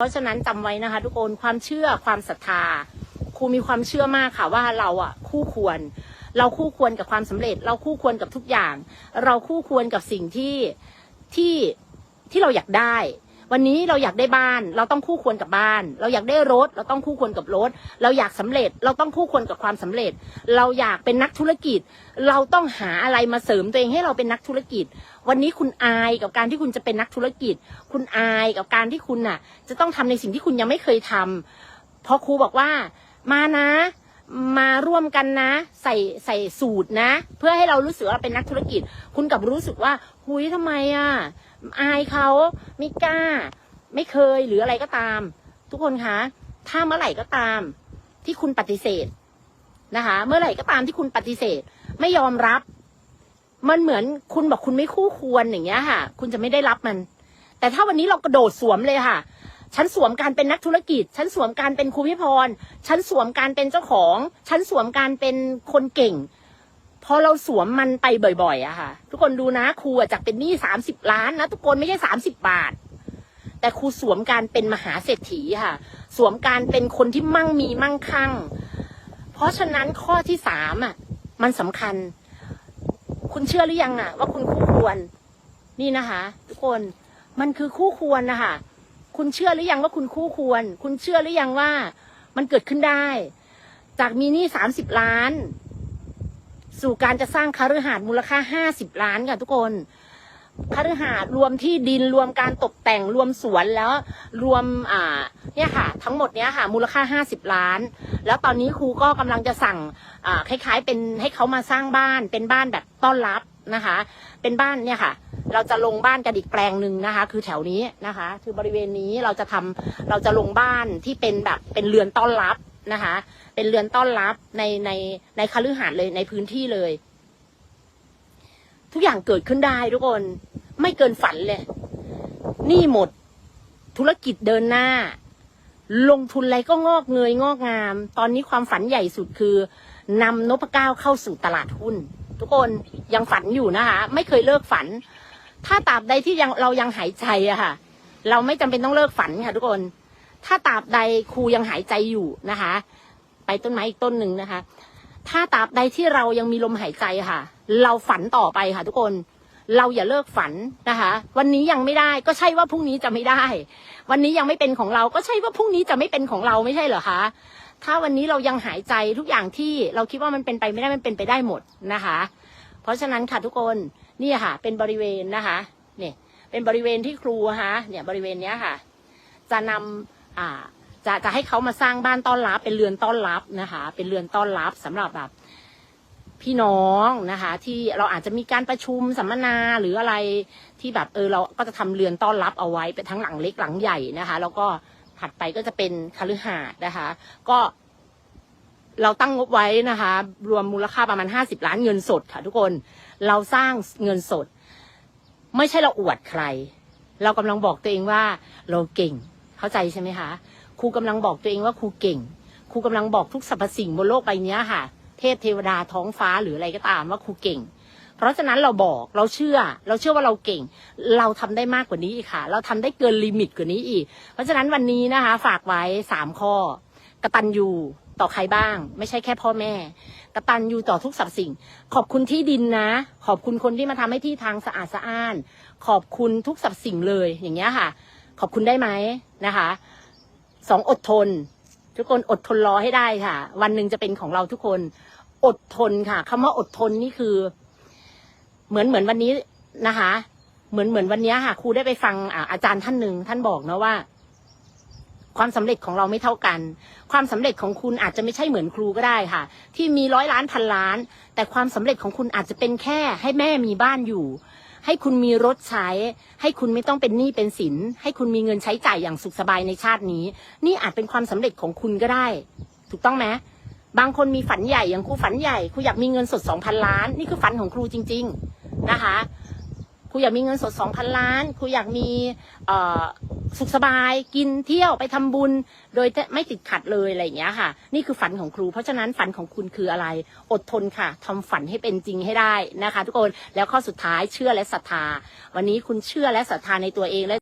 เพราะฉะนั้นจำไว้นะคะ ทุกคนความเชื่อความศรัทธาครูมีความเชื่อมากค่ะว่าเราอะคู่ควร เราคู่ควรกับความสำเร็จ เราคู่ควรกับทุกอย่าง เราคู่ควรกับสิ่งที่ที่ที่เราอยากได้ วันนี้เราอยากได้บ้าน เราต้องคู่ควรกับบ้าน เราอยากได้รถ เราต้องคู่ควรกับรถ เราอยากสำเร็จ เราต้องคู่ควรกับความสำเร็จ เราอยากเป็นนักธุรกิจ เราต้องหาอะไรมาเสริมตัวเองให้เราเป็นนักธุรกิจ วันนี้คุณอายกับการที่คุณจะเป็นนักธุรกิจ คุณอายกับการที่คุณน่ะ จะต้องทำในสิ่งที่คุณยังไม่เคยทำพอครูบอกว่ามานะ มาร่วมกันนะ ใส่ใส่สูตรนะ เพื่อให้เรารู้สึกว่าเราเป็นนักธุรกิจ คุณกับรู้สึกว่าหุยทำไมอะอายเขาไม่กล้า ไม่เคยหรืออะไรก็ตาม ทุกคนคะ ถ้าเมื่อไหร่ก็ตาม ที่คุณปฏิเสธนะคะ เมื่อไหร่ก็ตามที่คุณปฏิเสธ ไม่ยอมรับ มันเหมือนคุณบอกคุณไม่คู่ควรอย่างเงี้ยค่ะ คุณจะไม่ได้รับมัน แต่ถ้าวันนี้เรากระโดดสวมเลยค่ะ ฉันสวมการเป็นนักธุรกิจ ฉันสวมการเป็นครูพิพร ฉันสวมการเป็นเจ้าของ ฉันสวมการเป็นคนเก่ง พอเราสวมมันไปบ่อยๆอะค่ะ ทุกคนดูนะครูอะจากเป็นหนี้สามสิบล้านนะทุกคนไม่ใช่สามสิบบาท แต่ครูสวมการเป็นมหาเศรษฐีค่ะ สวมการเป็นคนที่มั่งมีมั่งคั่ง เพราะฉะนั้นข้อที่สามอะมันสำคัญ คุณเชื่อหรือยังอะว่าคุณคู่ควร นี่นะคะ ทุกคนมันคือคู่ควรนะคะ คุณเชื่อหรือยังว่าคุณคู่ควร คุณเชื่อหรือยังว่ามันเกิดขึ้นได้ จากมีหนี้สามสิบล้าน สู่การจะสร้างคฤหาสน์มูลค่าห้าสิบล้านค่ะทุกคนคฤหาสน์รวมที่ดินรวมการตกแต่งรวมสวนแล้วรวมอ่าเนี่ยค่ะ ทั้งหมดเนี้ยค่ะ มูลค่าห้าสิบล้าน แล้วตอนนี้ครูก็กำลังจะสั่งอ่าคล้าย ๆ เป็นให้เขามาสร้างบ้านเป็นบ้านแบบต้อนรับนะคะ เป็นบ้านเนี่ยค่ะ เราจะลงบ้านกันอีกแปลงหนึ่งนะคะ คือแถวนี้นะคะ คือบริเวณนี้เราจะทำเราจะลงบ้านที่เป็นแบบเป็นเรือนต้อนรับนะคะ เป็นเรือนต้อนรับในในในคฤหาสน์เลยในพื้นที่เลย ทุกอย่างเกิดขึ้นได้ทุกคน ไม่เกินฝันเลยนี่หมด ธุรกิจเดินหน้า ลงทุนอะไรก็งอกเงยงอกงาม ตอนนี้ความฝันใหญ่สุดคือนำนพเก้าเข้าสู่ตลาดหุ้น ทุกคนยังฝันอยู่นะคะ ไม่เคยเลิกฝัน ถ้าตราบใดที่ยังเรายังหายใจอะค่ะ เราไม่จำเป็นต้องเลิกฝันค่ะทุกคน ถ้าตราบใดครูยังหายใจอยู่นะคะ ไปต้นไม้อีกต้นหนึ่งนะคะ ถ้าตราบใดที่เรายังมีลมหายใจค่ะ เราฝันต่อไปค่ะ ทุกคนเราอย่าเลิกฝันนะคะ วันนี้ยังไม่ได้ก็ใช่ว่าพรุ่งนี้จะไม่ได้ วันนี้ยังไม่เป็นของเราก็ใช่ว่าพรุ่งนี้จะไม่เป็นของเราไม่ใช่เหรอคะถ้าวันนี้เรายังหายใจทุกอย่างที่เราคิดว่ามันเป็นไปไม่ได้มันเป็นไปได้หมดนะคะ เพราะฉะนั้นค่ะทุกคน นี่ค่ะ เป็นบริเวณนะคะ เนี่ย เป็นบริเวณที่ครูนะคะเนี่ยบริเวณเนี้ยค่ะ จะนำอ่าจะจะให้เขามาสร้างบ้านต้อนรับ เป็นเรือนต้อนรับนะคะ เป็นเรือนต้อนรับสำหรับแบบพี่น้องนะคะ ที่เราอาจจะมีการประชุมสัมมนาหรืออะไรที่แบบเออเราก็จะทำเรือนต้อนรับเอาไว้เป็นทั้งหลังเล็กหลังใหญ่นะคะ แล้วก็ถัดไปก็จะเป็นคฤหาสน์นะคะ ก็ เราตั้งงบไว้นะคะ รวมมูลค่าประมาณห้าสิบล้านเงินสดค่ะทุกคน เราสร้างเงินสด ไม่ใช่เราอวดใคร เรากำลังบอกตัวเองว่าเราเก่ง เข้าใจใช่ไหมคะ ครูกำลังบอกตัวเองว่าครูเก่ง ครูกำลังบอกทุกสรรพสิ่งบนโลกใบนี้ค่ะ เทพเทวดาท้องฟ้าหรืออะไรก็ตามว่าครูเก่ง เพราะฉะนั้นเราบอกเราเชื่อ เราเชื่อว่าเราเก่ง เราทำได้มากกว่านี้อีกค่ะ เราทำได้เกินลิมิตกว่านี้อีก เพราะฉะนั้นวันนี้นะคะ ฝากไว้สามข้อกตัญญู ต่อใครบ้าง ไม่ใช่แค่พ่อแม่กตัญญูต่อทุกสรรพสิ่ง ขอบคุณที่ดินนะ ขอบคุณคนที่มาทำให้ที่ทางสะอาดสะอ้าน ขอบคุณทุกสรรพสิ่งเลยอย่างเงี้ยค่ะ ขอบคุณได้ไหมนะคะสองอดทน ทุกคนอดทนรอให้ได้ค่ะ วันหนึ่งจะเป็นของเราทุกคน อดทนค่ะคำว่าอดทนนี่คือ เหมือนเหมือนวันนี้นะคะ เหมือนเหมือนวันนี้ค่ะ ครูได้ไปฟังอาจารย์ท่านหนึ่งท่านบอกนะว่า ความสำเร็จของเราไม่เท่ากัน ความสำเร็จของคุณอาจจะไม่ใช่เหมือนครูก็ได้ค่ะ ที่มีร้อยล้านพันล้าน แต่ความสำเร็จของคุณอาจจะเป็นแค่ให้แม่มีบ้านอยู่ ให้คุณมีรถใช้ ให้คุณไม่ต้องเป็นหนี้เป็นสิน ให้คุณมีเงินใช้จ่ายอย่างสุขสบายในชาตินี้ นี่อาจเป็นความสำเร็จของคุณก็ได้ ถูกต้องไหมบางคนมีฝันใหญ่อย่างครูฝันใหญ่ครูอยากมีเงินสดสองพันล้าน นี่คือฝันของครูจริง ๆนะคะครูอยากมีเงินสดสองพันล้านครูอยากมีเอ่อ สุขสบายกินเที่ยวไปทำบุญ โดยไม่ติดขัดเลยอะไรอย่างเงี้ยค่ะ นี่คือฝันของครู เพราะฉะนั้นฝันของคุณคืออะไร อดทนค่ะทำฝันให้เป็นจริงให้ได้นะคะ ทุกคนแล้วข้อสุดท้ายเชื่อและศรัทธา วันนี้คุณเชื่อและศรัทธาในตัวเองและ